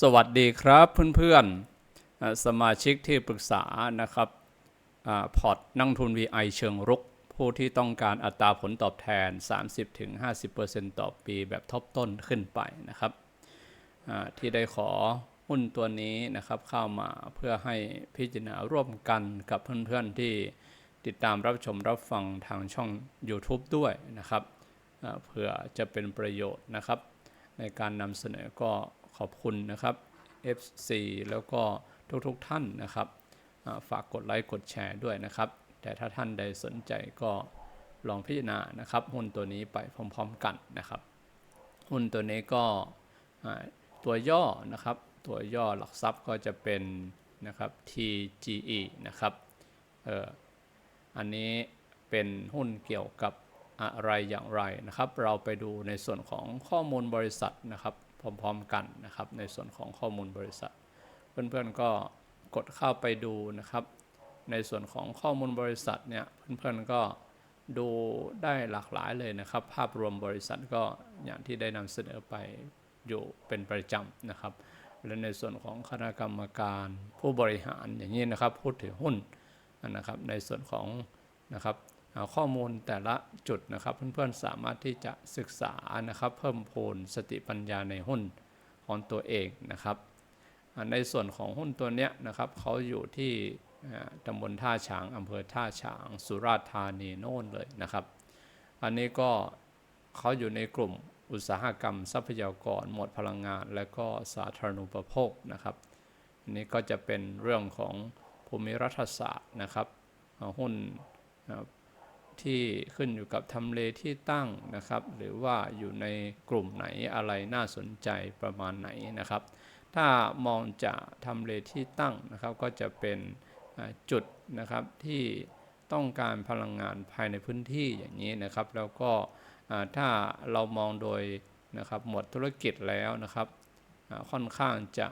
สวัสดีครับเพื่อนๆ สมาชิกที่ปรึกษานะครับอพอร์ตนักลงทุน VI เชิงรุก ผู้ที่ต้องการอัตราผลตอบแทน 30-50%ต่อปีแบบทบต้นขึ้นไปนะครับ ที่ได้ขอหุ้นตัวนี้นะครับเข้ามาเพื่อให้พิจารณาร่วมกันกับเพื่อนๆที่ติดตามรับชมรับฟังทางช่อง YouTube ด้วยนะครับเพื่อจะเป็นประโยชน์นะครับ ในการนำเสนอก็ ขอบคุณนะครับ FC แล้วก็ทุกๆทท่านนะครับฝากกดไลค์กดแชร์ด้วยนะครับ แต่ถ้าท่านใดสนใจก็ลองพิจารณานะครับ หุ้นตัวนี้ไปพร้อมๆกันนะครับ หุ้นตัวนี้ก็ตัวย่อนะครับ ตัวย่อหลักทรัพย์ก็จะเป็นนะครับ TGE นะครับเอออันนี้เป็นหุ้นเกี่ยวกับอะไรอย่างไรนะครับ เราไปดูในส่วนของข้อมูลบริษัทนะครับ พร้อมๆกันนะครับ ในส่วนของข้อมูลบริษัท เพื่อนๆก็กดเข้าไปดูนะครับ ในส่วนของข้อมูลบริษัทเนี่ยเพื่อนๆก็ดูได้หลากหลายเลยนะครับ ภาพรวมบริษัทก็อย่างที่ได้นำเสนอไปอยู่เป็นประจำนะครับ และในส่วนของคณะกรรมการผู้บริหารอย่างนี้นะครับพูดถึงหุ้นนะครับในส่วนของนะครับ ข้อมูลแต่ละจุดนะครับ เพื่อนๆสามารถที่จะศึกษานะครับ เพิ่มพูนสติปัญญาในหุ้นของตัวเองนะครับในส่วนของหุ้นตัวเนี้ยนะครับเขาอยู่ที่ตำบลท่าฉางอำเภอท่าฉาง สุราษฎร์ธานีโน่นเลยนะครับ อันนี้ก็เขาอยู่ในกลุ่มอุตสาหกรรมทรัพยากร หมวดพลังงาน และก็สาธารณูปโภคนะครับอันนี้ก็จะเป็นเรื่องของภูมิรัฐศาสตร์นะครับหุ้น ที่ขึ้นอยู่กับทำเลที่ตั้งนะครับ หรือว่าอยู่ในกลุ่มไหนอะไรน่าสนใจประมาณไหนนะครับ ถ้ามองจากทำเลที่ตั้งนะครับ ก็จะเป็นจุดนะครับที่ต้องการพลังงานภายในพื้นที่อย่างนี้นะครับ แล้วก็ถ้าเรามองโดยนะครับหมวดธุรกิจแล้วนะครับค่อนข้างจะ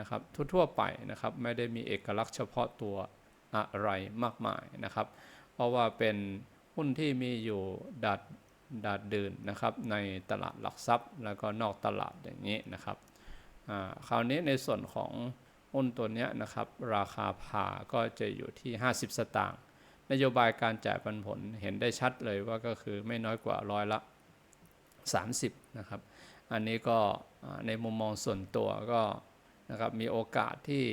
นะครับทั่วๆไปนะครับ ไม่ได้มีเอกลักษณ์เฉพาะตัวอะไรมากมายนะครับ เพราะว่าเป็น หุ้นที่มีอยู่ดัดดัดดื่นนะครับ ในตลาดหลักทรัพย์ แล้วก็นอกตลาดอย่างนี้นะครับคราวนี้ในส่วนของหุ้นตัวนี้นะครับ ราคาพาก็จะอยู่ที่ 50 สตางค์นโยบายการจ่ายปันผลเห็นได้ชัดเลยว่าก็คือไม่น้อยกว่าร้อยละ 30นะครับ อันนี้ก็ในมุมมองส่วนตัวก็นะครับมีโอกาสที่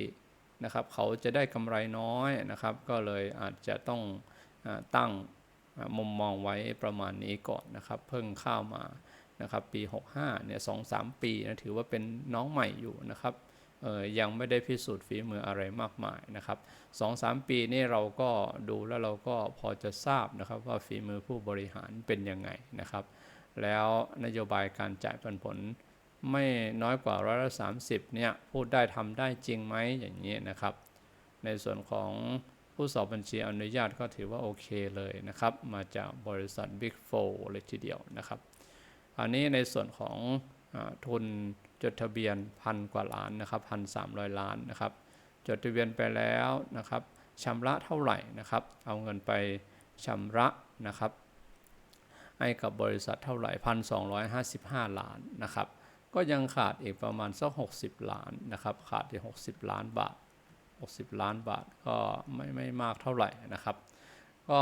นะครับเขาจะได้กำไรน้อยนะครับ ก็เลยอาจจะต้องอตั้ง มุมมองไว้ประมาณนี้ก่อนนะครับ เพิ่งเข้ามานะครับ ปี 65เนี่ยสองสามปีนะถือว่าเป็นน้องใหม่อยู่นะครับเออยังไม่ได้พิสูจน์ฝีมืออะไรมากมายนะครับสองสามปีนี่เราก็ดูแล้วเราก็พอจะทราบนะครับว่าฝีมือผู้บริหารเป็นยังไงนะครับ แล้วนโยบายการจ่ายปันผลไม่น้อยกว่าร้อยละสามสิบเนี่ยพูดได้ทำได้จริงไหมอย่างนี้นะครับ ในส่วนของ ผู้สอบบัญชีอนุญาตก็ถือว่าโอเคเลยนะครับ มาจากบริษัท Big 4 เลยทีเดียวนะครับ อันนี้ในส่วนของอทุนจดทะเบียนพันกว่าล้านนะครับพันสามล้านนะครับ จดทะเบียนไปแล้วนะครับชำระเท่าไหร่นะครับ เอาเงินไปชำระนะครับ ให้กับบริษัทเท่าไหร่พันสองร้้ยหาสิบห้าล้านนะครับ ก็ยังขาดอีกประมาณสัก60ล้านนะครับ ขาดอีก60ล้านบาท 60 ล้านบาทก็ไม่ไม่มากเท่าไหร่นะครับ ก็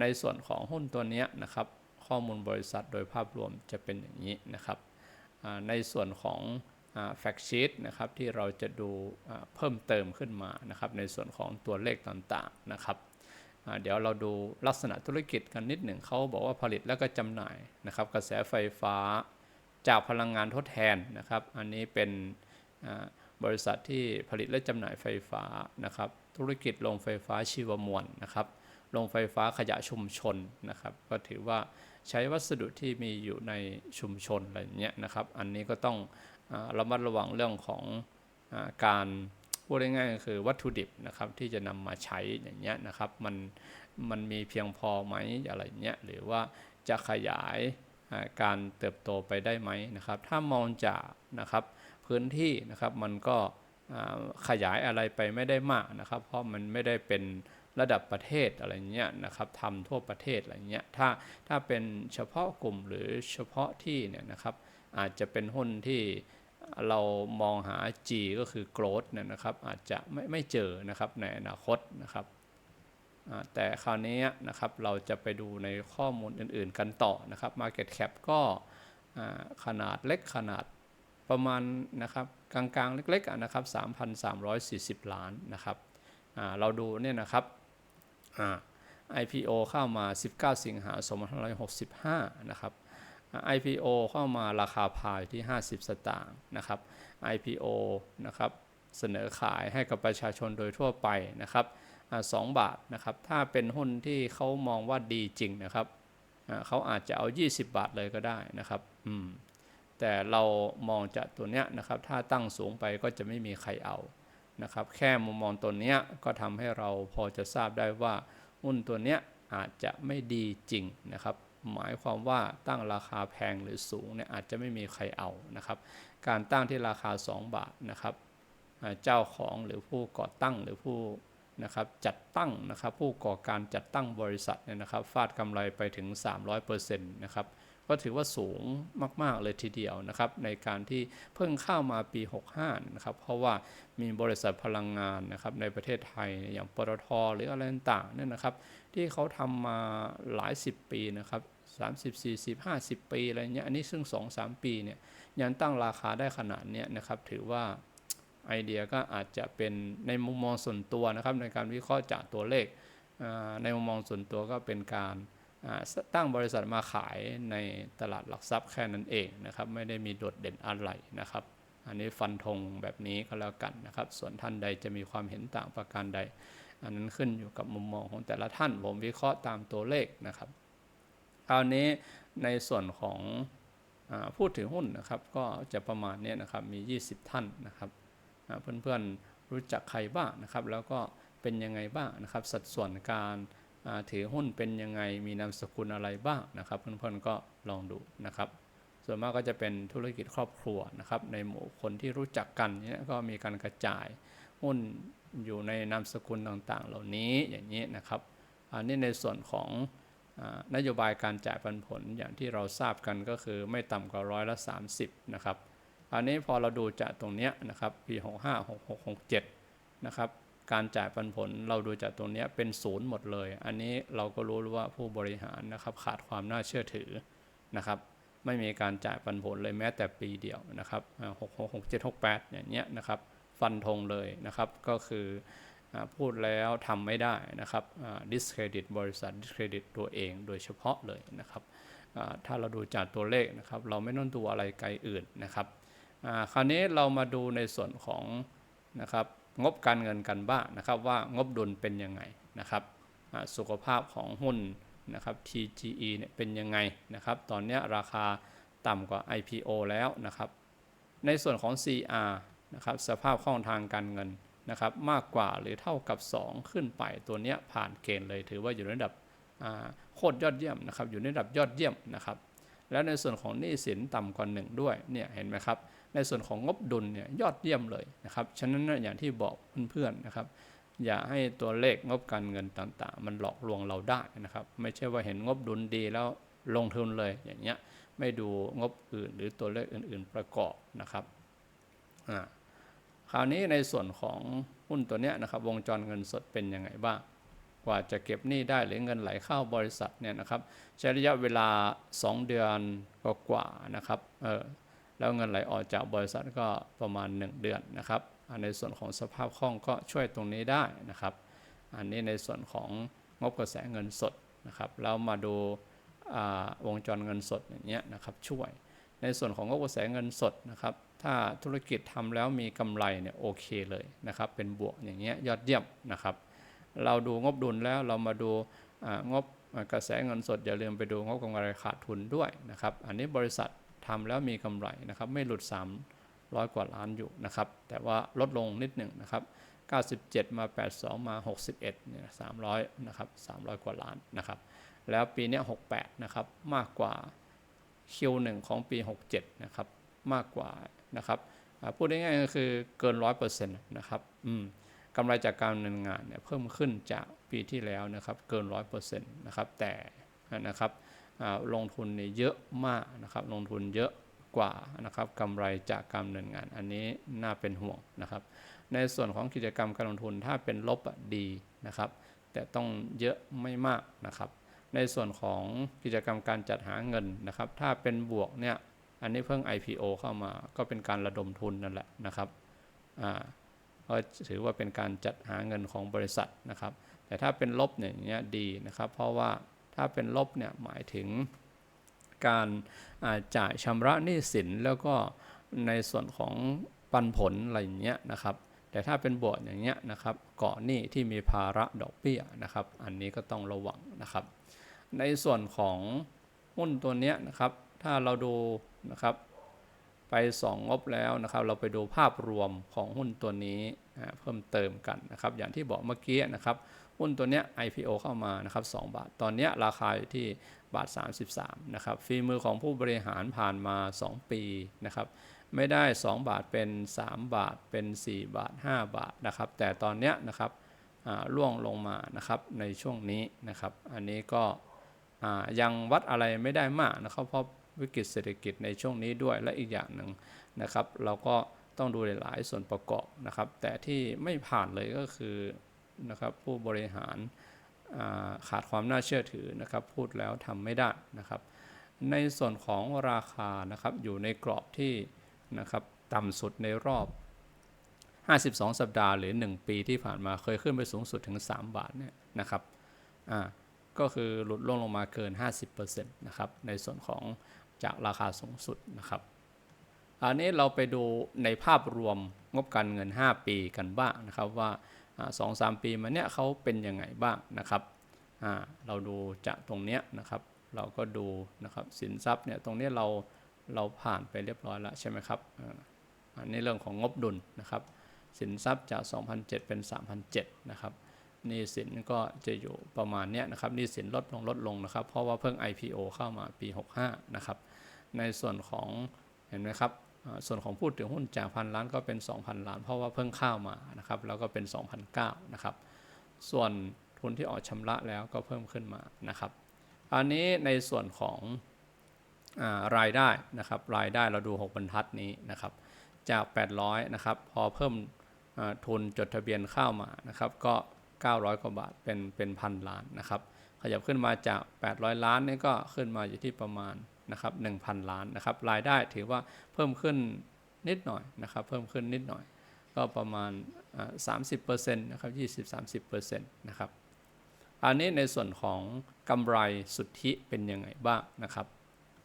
ในส่วนของหุ้นตัวนี้นะครับ ข้อมูลบริษัทโดยภาพรวมจะเป็นอย่างนี้นะครับ ในส่วนของแฟกชีตนะครับที่เราจะดูเพิ่มเติมขึ้นมานะครับ ในส่วนของตัวเลขต่างๆนะครับเดี๋ยวเราดูลักษณะธุรกิจกันนิดหนึ่งเขาบอกว่าผลิตแล้วก็จำหน่ายนะครับ กระแสไฟฟ้าจากพลังงานทดแทนนะครับ อันนี้เป็น บริษัทที่ผลิตและจำหน่ายไฟฟ้านะครับ ธุรกิจโรงไฟฟ้าชีวมวลนะครับโรงไฟฟ้าขยะชุมชนนะครับ ก็ถือว่าใช้วัสดุที่มีอยู่ในชุมชนอะไรเงี้ยนะครับ อันนี้ก็ต้องอระมัดระวังเรื่องของอการพูดง่ายๆก็คือวัตถุดิบนะครับที่จะนำมาใช้อย่างเงี้ยนะครับมันมันมีเพียงพอไหมอะไรเงี้ยหรือว่าจะขยายการเติบโตไปได้ไหมนะครับ ถ้ามองจากนะครับ พื้นที่นะครับ มันก็ขยายอะไรไปไม่ได้มากนะครับ เพราะมันไม่ได้เป็นระดับประเทศอะไรเงี้ยนะครับทำทั่วประเทศอะไรเงี้ยถ้าถ้าเป็นเฉพาะกลุ่มหรือเฉพาะที่เนี่ยนะครับอาจจะเป็นหุ้นที่เรามองหา G ก็คือ growth เนี่ยนะครับ อาจจะไม่ไม่เจอนะครับในอนาคตนะครับแต่คราวนี้นะครับเราจะไปดูในข้อมูลอื่นๆกันต่อนะครับ Market Cap ก็ขนาดเล็กขนาด ประมาณนะครับกลางๆ เล็กๆนะครับ3,340 ล้านนะครับเราดูเนี่ยนะครับอ่า IPO เข้ามา 19 สิงหาคม2565 นะครับ IPO เข้ามาราคาพายที่ 50 สตางค์นะครับ IPO นะครับเสนอขายให้กับประชาชนโดยทั่วไปนะครับสอ่า2บาทนะครับ ถ้าเป็นหุ้นที่เขามองว่าดีจริงนะครับ เขาอาจจะเอา 20 บาทเลยก็ได้นะครับ อืม แต่เรามองจากตัวเนี้ยนะครับ ถ้าตั้งสูงไปก็จะไม่มีใครเอานะครับ แค่มุมมองตัวเนี้ยก็ทำให้เราพอจะทราบได้ว่าหุ้นตัวเนี้ยอาจจะไม่ดีจริงนะครับ หมายความว่าตั้งราคาแพงหรือสูงเนี่ยอาจจะไม่มีใครเอานะครับ การตั้งที่ราคา 2 บาทนะครับเจ้าของหรือผู้ก่อตั้งหรือผู้นะครับจัดตั้งนะครับผู้ก่อการจัดตั้งบริษัทเนี่ยนะครับฟาดกำไรไปถึง 300%นะครับ ก็ถือว่าสูงมากๆเลยทีเดียวนะครับ ในการที่เพิ่งเข้ามาปี 65 นะครับ เพราะว่ามีบริษัทพลังงานนะครับในประเทศไทยอย่างปตทหรืออะไรต่างๆเนี่ยนะครับ ที่เขาทำมาหลายสิบปีนะครับ30 40 50 ปีอะไรเงี้ยอันนี้ซึ่ง 2-3 ปีเนี่ยยังตั้งราคาได้ขนาดเนี้ยนะครับ ถือว่าไอเดียก็อาจจะเป็นในมุมมองส่วนตัวนะครับ ในการวิเคราะห์จากตัวเลขในมุมมองส่วนตัวก็เป็นการ ตั้งบริษัทมาขายในตลาดหลักทรัพย์แค่นั้นเองนะครับ ไม่ได้มีโดดเด่นอะไรนะครับ อันนี้ฟันธงแบบนี้ก็แล้วกันนะครับ ส่วนท่านใดจะมีความเห็นต่างประการใด อันนั้นขึ้นอยู่กับมุมมองของแต่ละท่าน ผมวิเคราะห์ตามตัวเลขนะครับคราวนี้ในส่วนของอพูดถึงหุ้นนะครับ ก็จะประมาณนี้นะครับมี 20 ท่านนะครับอ่าเพื่อนๆรู้จักใครบ้างนะครับ แล้วก็เป็นยังไงบ้างนะครับ สัดส่วนการ ถือหุ้นเป็นยังไงมีนามสกุลอะไรบ้างนะครับ เพื่อนๆก็ลองดูนะครับ ส่วนมากก็จะเป็นธุรกิจครอบครัวนะครับ ในหมู่คนที่รู้จักกันเนี่ยก็มีการกระจายหุ้นอยู่ในนามสกุลต่างๆ เหล่านี้อย่างนี้นะครับ อันนี้ในส่วนของอนโยบายการจ่ายปันผลอย่างที่เราทราบกันก็คือไม่ต่ำกว่าร้อยละ30นะครับอันนี้พอเราดูจากตรงเนี้ยนะครับปี 65 66 67นะครับ การจ่ายปันผลเราดูจากตรงนี้เป็นศูนย์หมดเลย อันนี้เราก็รู้ว่าผู้บริหารนะครับขาดความน่าเชื่อถือนะครับ ไม่มีการจ่ายปันผลเลยแม้แต่ปีเดียวนะครับหกหกหกเจ็ดหกแปดอย่างเงี้ยนะครับ ฟันธงเลยนะครับ ก็คืออพูดแล้วทำไม่ได้นะครับดิสเครดิตบริษัทดิสเครดิตตัวเองโดยเฉพาะเลยนะครับถ้าเราดูจากตัวเลขนะครับ เราไม่ต้องดูอะไรไกลอื่นนะครับคราวนี้เรามาดูในส่วนของนะครับ งบการเงินกันบ้างนะครับว่างบดุลเป็นยังไงนะครับสุขภาพของหุ้นนะครับ TGE เนี่ยเป็นยังไงนะครับ ตอนนี้ราคาต่ำกว่า IPO แล้วนะครับ ในส่วนของ CR นะครับสภาพคล่องทางการเงินนะครับ มากกว่าหรือเท่ากับ 2 ขึ้นไปตัวนี้ผ่านเกณฑ์เลยถือว่าอยู่ในระดับโคตรยอดเยี่ยมนะครับ อยู่ในระดับยอดเยี่ยมนะครับ แล้วในส่วนของหนี้สินต่ำกว่า 1 ด้วยเนี่ยเห็นไหมครับ ในส่วนของงบดุลเนี่ยยอดเยี่ยมเลยนะครับฉะนั้นอย่างที่บอกเพื่อนๆนะครับ อย่าให้ตัวเลขงบการเงินต่างๆ มันหลอกลวงเราได้นะครับ ไม่ใช่ว่าเห็นงบดุลดีแล้วลงทุนเลยอย่างเงี้ยไม่ดูงบอื่นหรือตัวเลขอื่น ๆประกอบนะครับอ่าคราวนี้ในส่วนของหุ้นตัวเนี้ยนะครับ วงจรเงินสดเป็นยังไงบ้างกว่าจะเก็บหนี้ได้หรือเงินไหลเข้าบริษัทเนี่ยนะครับใช้ระยะเวลา 2 เดือนกว่าๆนะครับเออ แล้วเงินไหลออกจากบริษัทก็ประมาณ 1 เดือนนะครับอ่าในส่วนของสภาพคล่องก็ช่วยตรงนี้ได้นะครับ อันนี้ในส่วนของงบกระแสเงินสดนะครับแล้วมาดูวงจรเงินสดอย่างเงี้ยนะครับช่วยในส่วนของงบกระแสเงินสดนะครับถ้าธุรกิจทำแล้วมีกำไรเนี่ยโอเคเลยนะครับเป็นบวกอย่างเงี้ยยอดเยี่ยมนะครับเราดูงบดุลแล้วเรามาดูงบกระแสเงินสดอย่าลืมไปดูงบกำไรขาดทุนด้วยนะครับอันนี้บริษัท ทำแล้วมีกำไรนะครับไม่หลุด 300 กว่าล้านอยู่นะครับ แต่ว่าลดลงนิดหนึ่งนะครับ 97 มา 82 มา 61เนี่ย300 นะครับ 300 กว่าล้านนะครับ แล้วปีนี้ 68 นะครับ มากกว่า Q1 ของปี 67 นะครับ มากกว่านะครับพูดง่ายๆก็คือเกิน 100%นะครับอืมกำไรจากการดำเนินงานเนี่ยเพิ่มขึ้นจากปีที่แล้วนะครับ เกิน 100%นะครับ แต่นะครับ ลงทุนนี่เยอะมากนะครับ ลงทุนเยอะกว่านะครับกำไรจากการดำเนินงาน อันนี้น่าเป็นห่วงนะครับ ในส่วนของกิจกรรมการลงทุนถ้าเป็นลบดีนะครับ แต่ต้องเยอะไม่มากนะครับ ในส่วนของกิจกรรมการจัดหาเงินนะครับ ถ้าเป็นบวกเนี่ยอันนี้เพิ่ง IPO เข้ามาก็เป็นการระดมทุนนั่นแหละนะครับอ่าก็ถือว่าเป็นการจัดหาเงินของบริษัทนะครับ แต่ถ้าเป็นลบเนี่ยอย่างเงี้ยดีนะครับ เพราะว่า ถ้าเป็นลบเนี่ยหมายถึงการจ่ายชำระหนี้สินแล้วก็ในส่วนของปันผลอะไรอย่างเงี้ยนะครับ แต่ถ้าเป็นบวกอย่างเงี้ยนะครับเกาะหนี้ที่มีภาระดอกเบี้ยนะครับ อันนี้ก็ต้องระวังนะครับ ในส่วนของหุ้นตัวเนี้ยนะครับ ถ้าเราดูนะครับไปสองบแล้วนะครับ เราไปดูภาพรวมของหุ้นตัวนี้เพิ่มเติมกันนะครับ อย่างที่บอกเมื่อกี้นะครับ หุ้นตัวเนี้ย IPO เข้ามานะครับ2บาท ตอนเนี้ยราคาอยู่ที่บาท 33นะครับฝีมือของผู้บริหารผ่านมา 2 ปีนะครับไม่ได้ 2 บาทเป็น 3 บาทเป็น 4 บาท 5 บาทนะครับแต่ตอนเนี้ยนะครับอ่าล่วงลงมานะครับในช่วงนี้นะครับ อันนี้ก็ยังวัดอะไรไม่ได้มากนะครับเพราะวิกฤตเศรษฐกิจในช่วงนี้ด้วยและอีกอย่างหนึ่งนะครับ เราก็ต้องดูหลาย ๆ ส่วนประกอบนะครับ แต่ที่ไม่ผ่านเลยก็คือ นะครับผู้บริหาราขาดความน่าเชื่อถือนะครับพูดแล้วทำไม่ได้นะครับ ในส่วนของราคานะครับอยู่ในกรอบที่นะครับต่ำสุดในรอบ 52 สัปดาห์หรือ 1 ปีที่ผ่านมาเคยขึ้นไปสูงสุดถึง 3 บาทเนี่ยนะครับอ่าก็คือหลุดล่วงลงมาเกิน 50%นะครับในส่วนของจากราคาสูงสุดนะครับอันนี้เราไปดูในภาพรวมงบการเงิน 5 ปีกันบ้างนะครับว่า สองสามปีมาเนี้ยเขาเป็นยังไงบ้างนะครับเราดูจากตรงเนี้ยนะครับ เราก็ดูนะครับสินทรัพย์เนี่ยตรงเนี้ยเราเราผ่านไปเรียบร้อยแล้วใช่ไหมครับอันนี้เรื่องของงบดุลนะครับ สินทรัพย์จาก 2,007 เป็น 3,007นะครับหนี้สินก็จะอยู่ประมาณเนี้ยนะครับหนี้สินลดลงลดลงนะครับ เพราะว่าเพิ่ง IPO เข้ามาปี 65 นะครับ ในส่วนของเห็นไหมครับ ส่วนของพูดถึงหุ้นจากพันล้านก็เป็น 2,000 ล้าน เพราะว่าเพิ่งเข้ามานะครับแล้วก็เป็น 2,009นะครับส่วนทุนที่ออกชำระแล้วก็เพิ่มขึ้นมานะครับ อันนี้ในส่วนของอารายได้นะครับรายได้เราดู 6 บรรทัดนี้นะครับจาก 800นะครับพอเพิ่มทุนจดทะเบียนเข้ามานะครับก็ 900 กว่าบาทเป็นเป็นพันล้านนะครับขยับขึ้นมาจาก 800 ล้านนี่ก็ขึ้นมาอยู่ที่ประมาณ นะครับ1,000 ล้านนะครับรายได้ถือว่าเพิ่มขึ้นนิดหน่อยนะครับเพิ่มขึ้นนิดหน่อย ก็ประมาณอ่า30%นะครับ 20-30%นะครับอันนี้ในส่วนของกำไรสุทธิเป็นยังไงบ้างนะครับ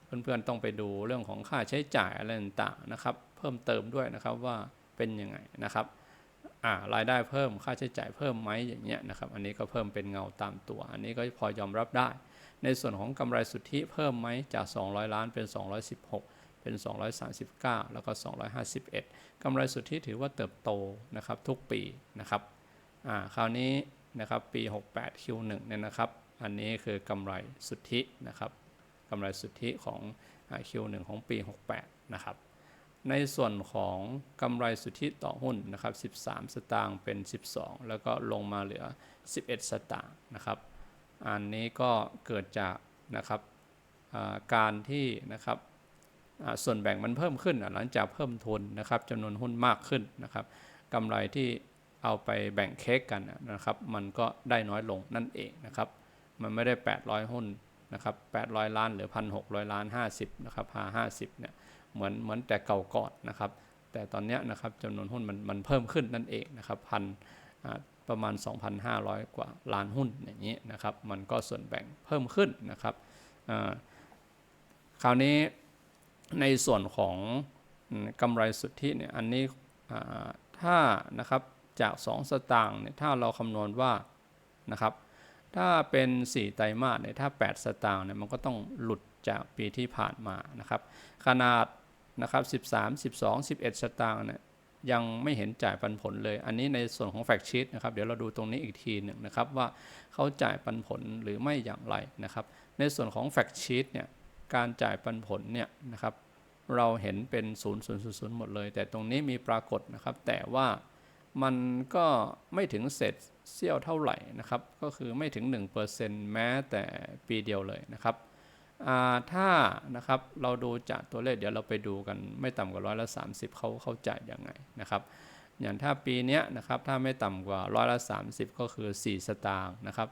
เพื่อนๆต้องไปดูเรื่องของค่าใช้จ่ายอะไรต่างๆนะครับ เพิ่มเติมด้วยนะครับว่าเป็นยังไงนะครับอ่ารายได้เพิ่มค่าใช้จ่ายเพิ่มไหมอย่างเงี้ยนะครับ อันนี้ก็เพิ่มเป็นเงาตามตัว อันนี้ก็พอยอมรับได้ ในส่วนของกำไรสุทธิเพิ่มไหมจาก 200 ล้านเป็น 216 เป็น 239 แล้วก็ 251 กำไรสุทธิถือว่าเติบโตนะครับทุกปีนะครับอ่าคราวนี้นะครับปี 68 Q1 เนี่ยนะครับอันนี้คือกำไรสุทธินะครับกำไรสุทธิของอ Q1 ของปี 68 นะครับในส่วนของกำไรสุทธิต่อหุ้นนะครับ 13 สตางค์เป็น 12 แล้วก็ลงมาเหลือ 11 สตางค์นะครับ อันนี้ก็เกิดจากนะครับการที่นะครับส่วนแบ่งมันเพิ่มขึ้นหลังจากเพิ่มทุนนะครับจำนวนหุ้นมากขึ้นนะครับกำไรที่เอาไปแบ่งเค้กกันนะครับ มันก็ได้น้อยลงนั่นเองนะครับ มันไม่ได้ 800 หุ้นนะครับ800 ล้านหรือ 1,600 ล้าน 50นะครับพา50เนี่ยเหมือนเหมือนแต่เก่าก่อนนะครับ แต่ตอนนี้นะครับจำนวนหุ้นมันมันเพิ่มขึ้นนั่นเองนะครับพันอ่า ประมาณ 2,500 กว่าล้านหุ้นอย่างนี้นะครับ มันก็ส่วนแบ่งเพิ่มขึ้นนะครับคราวนี้ในส่วนของกำไรสุทธิเนี่ยอันนี้ถ้านะครับจาก 2 สตางค์เนี่ยถ้าเราคำนวณว่านะครับถ้าเป็น 4 ไตรมาสเนี่ยถ้า 8 สตางค์เนี่ยมันก็ต้องหลุดจากปีที่ผ่านมานะครับ ขนาดนะครับ 13 12 11 สตางค์เนี่ย ยังไม่เห็นจ่ายปันผลเลย อันนี้ในส่วนของแฟกชีตนะครับ เดี๋ยวเราดูตรงนี้อีกทีหนึ่งนะครับ ว่าเขาจ่ายปันผลหรือไม่อย่างไรนะครับ ในส่วนของแฟกชีตเนี่ย การจ่ายปันผลเนี่ยนะครับ เราเห็นเป็น 0 0 0 0 หมดเลย แต่ตรงนี้มีปรากฏนะครับ แต่ว่ามันก็ไม่ถึงเศษเสี้ยวเท่าไหร่นะครับ ก็คือไม่ถึง 1%แม้แต่ปีเดียวเลยนะครับ ถ้านะครับเราดูจากตัวเลขเดี๋ยวเราไปดูกันไม่ต่ำกว่าร้อยละ30เขาเขาจ่ายยังไงนะครับ อย่างถ้าปีนี้นะครับถ้าไม่ต่ำกว่าร้อยละ30ก็คือ 4 สตางค์นะครับ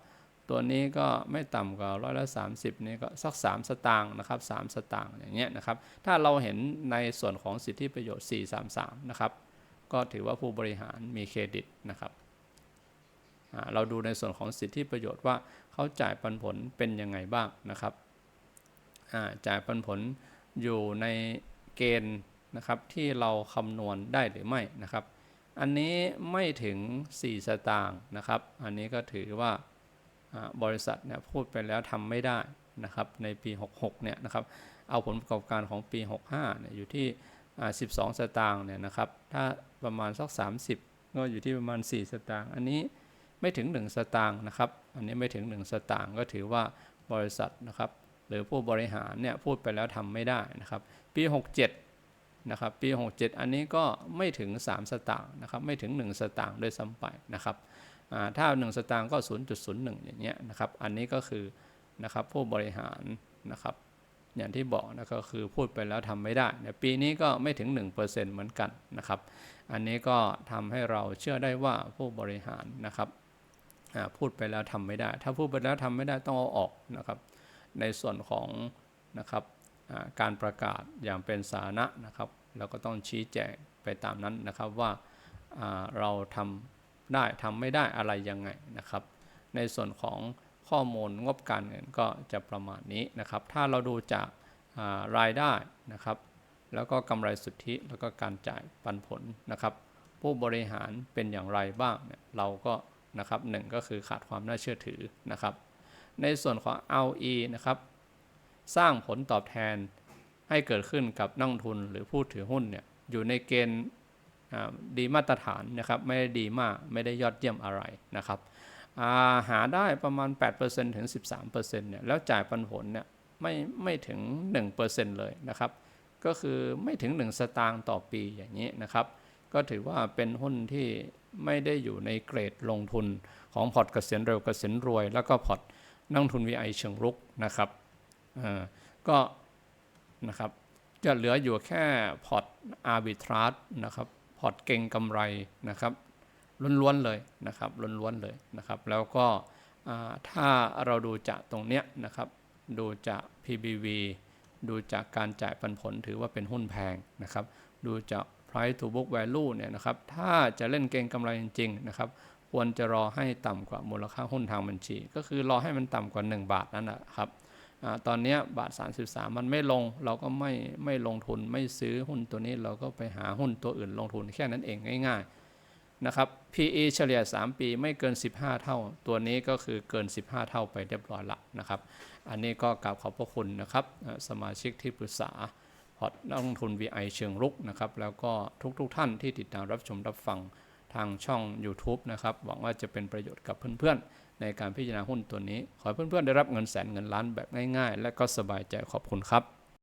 ตัวนี้ก็ไม่ต่ำกว่าร้อยละ30นี่ก็สัก 3 สตางค์นะครับ3สตางค์อย่างเงี้ยนะครับ ถ้าเราเห็นในส่วนของสิทธิประโยชน์ 433 นะครับ ก็ถือว่าผู้บริหารมีเครดิตนะครับเราดูในส่วนของสิทธิประโยชน์ว่าเขาจ่ายปันผลเป็นยังไงบ้างนะครับ จ่ายปันผลอยู่ในเกณฑ์นะครับที่เราคำนวณได้หรือไม่นะครับ อันนี้ไม่ถึง 4 สตางค์นะครับ อันนี้ก็ถือว่าบริษัทเนี่ยพูดไปแล้วทำไม่ได้นะครับในปี 66 เนี่ยนะครับ เอาผลประกอบการของปี 65 เนี่ยอยู่ที่ 12 สตางค์เนี่ยนะครับ ถ้าประมาณสัก 30 ก็อยู่ที่ประมาณ 4 สตางค์ อันนี้ไม่ถึง 1 สตางค์นะครับ อันนี้ไม่ถึง 1 สตางค์ก็ถือว่าบริษัทนะครับ หรือผู้บริหารเนี่ยพูดไปแล้วทำไม่ได้นะครับ ปี 67นะครับปี 67 อันนี้ก็ไม่ถึง 3 สตางค์นะครับไม่ถึง 1 สตางค์ด้วยซ้ำไปนะครับอ่าถ้า 1 สตางค์ก็ 0.01 อย่างเงี้ยนะครับอันนี้ก็คือนะครับผู้บริหารนะครับอย่างที่บอกนะก็คือพูดไปแล้วทำไม่ได้ปีนี้ก็ไม่ถึง 1%เหมือนกันนะครับ อันนี้ก็ทำให้เราเชื่อได้ว่าผู้บริหารนะครับพูดไปแล้วทำไม่ได้ ถ้าพูดไปแล้วทำไม่ได้ต้องเอาออกนะครับ ในส่วนของนะครับการประกาศอย่างเป็นสาธารณะนะครับแล้วก็ต้องชี้แจงไปตามนั้นนะครับว่าเราทำได้ทำไม่ได้อะไรยังไงนะครับ ในส่วนของข้อมูลงบการเงินก็จะประมาณนี้นะครับ ถ้าเราดูจากรายได้นะครับ แล้วก็กำไรสุทธิแล้วก็การจ่ายปันผลนะครับ ผู้บริหารเป็นอย่างไรบ้างเนี่ยเราก็นะครับหนึ่งก็คือขาดความน่าเชื่อถือนะครับ ในส่วนของ ROE นะครับ สร้างผลตอบแทนให้เกิดขึ้นกับนักลงทุนหรือผู้ถือหุ้นเนี่ยอยู่ในเกณฑ์ดีมาตรฐานนะครับ ไม่ได้ดีมากไม่ได้ยอดเยี่ยมอะไรนะครับาหาได้ประมาณ 8%ถึง 13%เนี่ยแล้วจ่ายปันผลเนี่ยไม่ไม่ถึง 1%เลยนะครับ ก็คือไม่ถึง 1 สตางค์ต่อปีอย่างนี้นะครับ ก็ถือว่าเป็นหุ้นที่ไม่ได้อยู่ในเกรดลงทุนของพอร์ตเกษียณเร็วเกษียณรวย แล้วก็พอร์ต นักลงทุน VI เชิงรุกนะครับก็นะครับจะเหลืออยู่แค่พอร์ตอาร์บิทรัสนะครับพอร์ตเก่งกำไรนะครับล้วนๆเลยนะครับล้วนๆเลยนะครับแล้วก็ถ้าเราดูจากตรงเนี้ยนะครับดูจาก PBV ดูจากการจ่ายปันผลถือว่าเป็นหุ้นแพงนะครับ ดูจาก price to book value เนี่ยนะครับ ถ้าจะเล่นเก็งกำไรจริงๆนะครับ ควรจะรอให้ต่ำกว่ามูลค่าหุ้นทางบัญชี ก็คือรอให้มันต่ำกว่า 1 บาทนั่นนะครับอตอนนี้บาท 33 มันไม่ลงเราก็ไม่ไม่ลงทุนไม่ซื้อหุ้นตัวนี้เราก็ไปหาหุ้นตัวอื่นลงทุนแค่นั้นเองง่ายๆนะครับ PE เฉลี่ย 3 ปีไม่เกิน 15 เท่า ตัวนี้ก็คือเกิน 15 เท่าไปเรียบร้อยละนะครับ อันนี้ก็กราบขอบพระคุณนะครับ สมาชิกที่ปรึกษาพอร์ตนักลงทุน VI เชิงรุกนะครับแล้วก็ทุกๆทท่านที่ติดตามรับชมรับฟังางช่อง YouTube นะครับ หวังว่าจะเป็นประโยชน์กับเพื่อนๆ ในการพิจารณาหุ้นตัวนี้ ขอให้เพื่อนๆ ได้รับเงินแสนเงินล้านแบบง่ายๆ และก็สบายใจขอบคุณครับ